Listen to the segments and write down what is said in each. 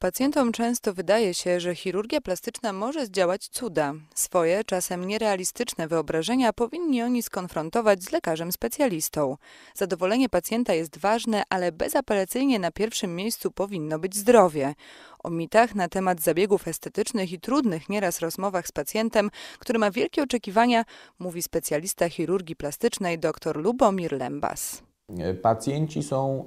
Pacjentom często wydaje się, że chirurgia plastyczna może zdziałać cuda. Swoje, czasem nierealistyczne wyobrażenia powinni oni skonfrontować z lekarzem specjalistą. Zadowolenie pacjenta jest ważne, ale bezapelacyjnie na pierwszym miejscu powinno być zdrowie. O mitach na temat zabiegów estetycznych i trudnych nieraz rozmowach z pacjentem, który ma wielkie oczekiwania, mówi specjalista chirurgii plastycznej dr Lubomir Lembas. Pacjenci są,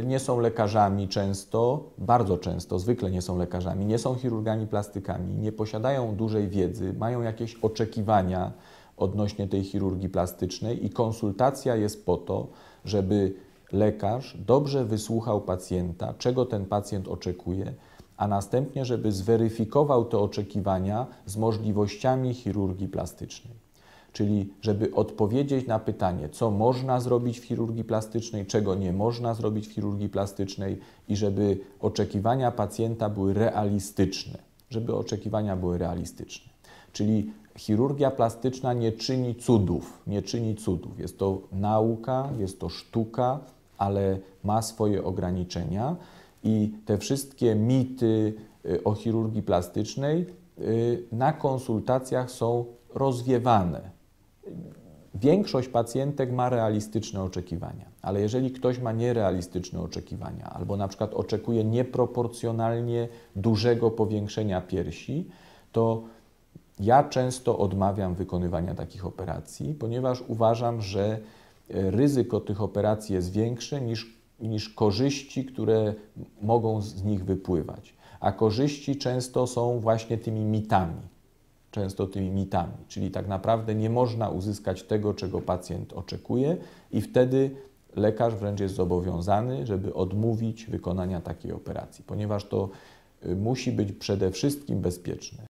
y, nie są lekarzami często, bardzo często, zwykle nie są lekarzami, nie są chirurgami plastykami, nie posiadają dużej wiedzy, mają jakieś oczekiwania odnośnie tej chirurgii plastycznej i konsultacja jest po to, żeby lekarz dobrze wysłuchał pacjenta, czego ten pacjent oczekuje, a następnie, żeby zweryfikował te oczekiwania z możliwościami chirurgii plastycznej. Czyli, żeby odpowiedzieć na pytanie, co można zrobić w chirurgii plastycznej, czego nie można zrobić w chirurgii plastycznej i żeby oczekiwania pacjenta były realistyczne. Żeby oczekiwania były realistyczne. Czyli chirurgia plastyczna nie czyni cudów, nie czyni cudów. Jest to nauka, jest to sztuka, ale ma swoje ograniczenia i te wszystkie mity y, o chirurgii plastycznej y, na konsultacjach są rozwiewane Większość pacjentek ma realistyczne oczekiwania, ale jeżeli ktoś ma nierealistyczne oczekiwania albo na przykład oczekuje nieproporcjonalnie dużego powiększenia piersi, to ja często odmawiam wykonywania takich operacji, ponieważ uważam, że e, ryzyko tych operacji jest większe niż, niż korzyści, które mogą z nich wypływać. A korzyści często są właśnie tymi mitami często tymi mitami, czyli tak naprawdę nie można uzyskać tego, czego pacjent oczekuje, i wtedy lekarz wręcz jest zobowiązany, żeby odmówić wykonania takiej operacji, ponieważ to y, musi być przede wszystkim bezpieczne.